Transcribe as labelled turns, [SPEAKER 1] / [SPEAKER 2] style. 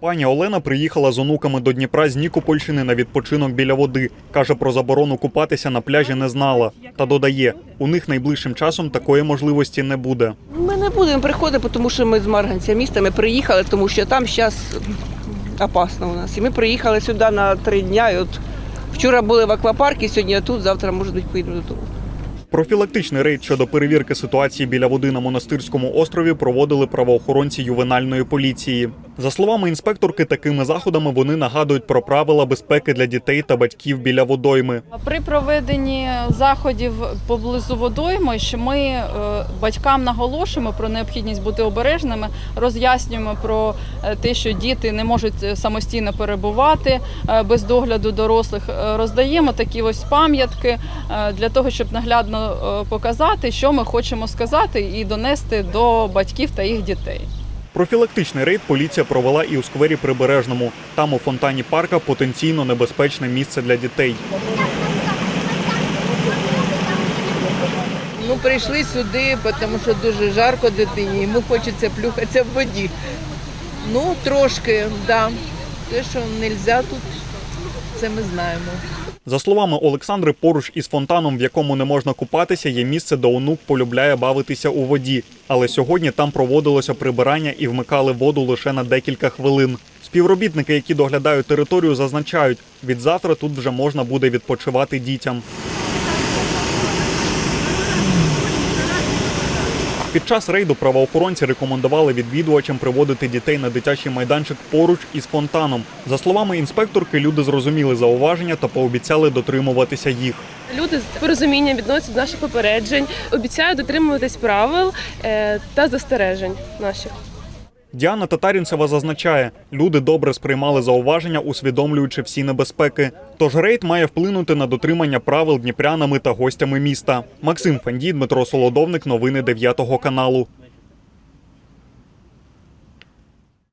[SPEAKER 1] Пані Олена приїхала з онуками до Дніпра з Нікопольщини на відпочинок біля води. Каже, про заборону купатися на пляжі не знала. Та додає, у них найближчим часом такої можливості не буде.
[SPEAKER 2] Ми не будемо приходити, тому що ми з Марганця міста. Ми приїхали, тому що там зараз опасно у нас. І ми приїхали сюди на три дня. І от вчора були в аквапарку, сьогодні тут, завтра, може бути, поїдемо додому.
[SPEAKER 1] Профілактичний рейд щодо перевірки ситуації біля води на монастирському острові проводили правоохоронці ювенальної поліції. За словами інспекторки, такими заходами вони нагадують про правила безпеки для дітей та батьків біля водойми.
[SPEAKER 3] При проведенні заходів поблизу водойми, що ми е, батькам наголошуємо про необхідність бути обережними, роз'яснюємо про е, те, що діти не можуть е, самостійно перебувати без догляду дорослих. Роздаємо такі ось пам'ятки для того, щоб наглядно показати, що ми хочемо сказати, і донести до батьків та їх дітей.
[SPEAKER 1] Профілактичний рейд поліція провела і у сквері Прибережному. Там у фонтані парка потенційно небезпечне місце для дітей.
[SPEAKER 4] Ну, прийшли сюди, тому що дуже жарко дитині, йому хочеться плюхатися в воді. Ну, трошки, да. Те, що не можна тут, це ми знаємо.
[SPEAKER 1] За словами Олександри, поруч із фонтаном, в якому не можна купатися, є місце, де онук полюбляє бавитися у воді. Але сьогодні там проводилося прибирання і вмикали воду лише на декілька хвилин. Співробітники, які доглядають територію, зазначають, від завтра тут вже можна буде відпочивати дітям. Під час рейду правоохоронці рекомендували відвідувачам приводити дітей на дитячий майданчик поруч із фонтаном. За словами інспекторки, люди зрозуміли зауваження та пообіцяли дотримуватися їх.
[SPEAKER 5] Люди з порозумінням відносять наших попереджень, обіцяють дотримуватись правил е, та застережень наших.
[SPEAKER 1] Діана Татарінцева зазначає, люди добре сприймали зауваження, усвідомлюючи всі небезпеки. Тож рейд має вплинути на дотримання правил дніпрянами та гостями міста. Максим Фандій, Дмитро Солодовник, новини 9 каналу.